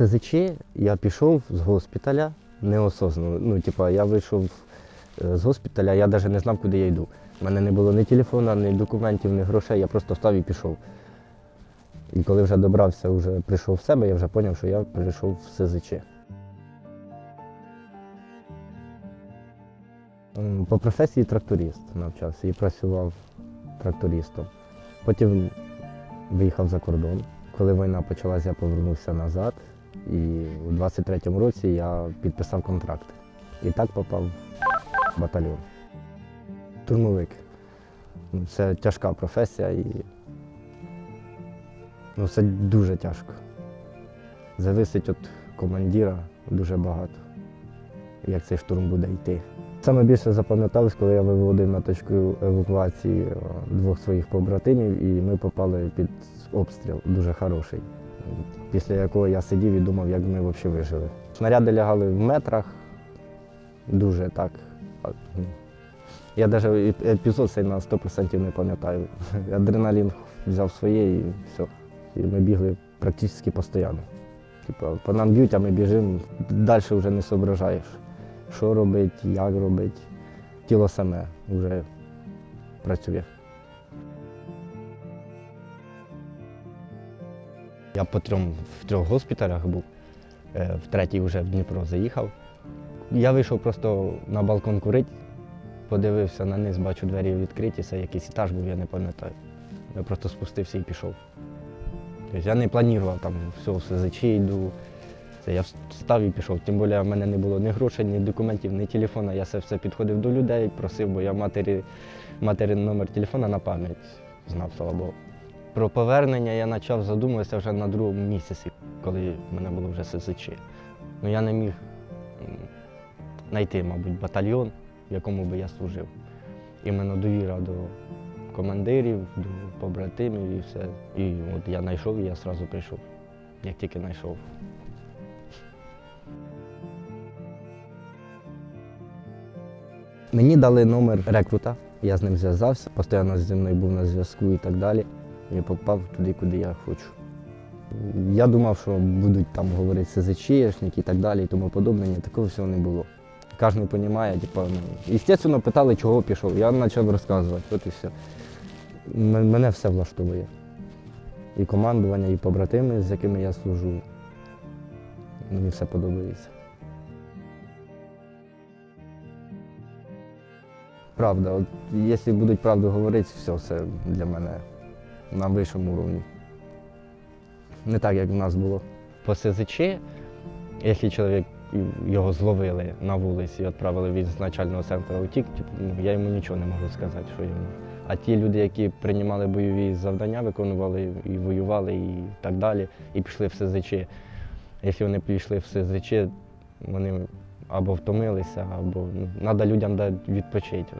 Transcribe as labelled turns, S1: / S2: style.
S1: СЗЧ я пішов з госпіталя неосознано. Ну, типа, я вийшов е, з госпіталя, я навіть не знав, куди я йду. У мене не було ні телефона, ні документів, ні грошей, я просто встав і пішов. І коли вже добрався, вже прийшов в себе, я вже зрозумів, що я прийшов в СЗЧ. По професії тракторист навчався і працював трактористом. Потім виїхав за кордон. Коли війна почалася, я повернувся назад. І у 23-му році я підписав контракт. І так попав в батальйон. Турмовик. Ну, Це тяжка професія і ну, це дуже тяжко. Зависить від командира дуже багато, як цей штурм буде йти. Саме більше запам'яталось, коли я виводив на точку евакуації е, двох своїх побратимів, і ми попали під обстріл дуже хороший, після якого я сидів і думав, як ми взагалі вижили. Снаряди лягали в метрах, дуже так. ну, Я навіть епізод цей на 100% не пам'ятаю. Адреналін взяв своє і все. І ми бігли практично постійно. Типа, по нам б'ють, а ми біжимо, далі вже не зображаєш що робити, як робити. Тіло саме вже працює. Я по трьом, в трьох госпіталях був, е, в третій вже в Дніпро заїхав. Я вийшов просто на балкон курити, подивився на низ, бачу двері відкриті, це якийсь етаж був, я не пам'ятаю. Я просто спустився і пішов. Тобто я не планував там все, в СЗЧ йду. Це я встав і пішов. Тим більше в мене не було ні грошей, ні документів, ні телефона. Я це все підходив до людей, просив, бо я матері, матері номер телефона на пам'ять знав, слава Богу. Про повернення я почав задумуватися вже на другому місяці, коли в мене було вже ССЧ. Ну я не міг знайти, мабуть, батальйон, в якому би я служив. Іменно довіра до командирів, до побратимів і все. І от я знайшов і я одразу прийшов, як тільки знайшов. Мені дали номер рекрута, я з ним зв'язався, постійно зі мною був на зв'язку і так далі. І попав туди, куди я хочу. Я думав, що будуть там говорити СЗЧшники і так далі, і тому подобне. Такого всього не було. Кожен розуміє, типу, ну, звісно, питали, чого пішов. Я почав розказувати, от і все. Мене все влаштовує. І командування, і побратими, з якими я служу. Мені все подобається. Правда, от якщо будуть правду говорити, все це для мене на вищому рівні. Не так, як в нас було. По СЗЧ, якщо чоловік його зловили на вулиці і відправили від начального центру утік, типу, ну, я йому нічого не можу сказати, що йому. А ті люди, які приймали бойові завдання, виконували і воювали, і так далі, і пішли в СЗЧ. Якщо вони пішли в СЗЧ, вони або втомилися, або ну, треба людям дати відпочити.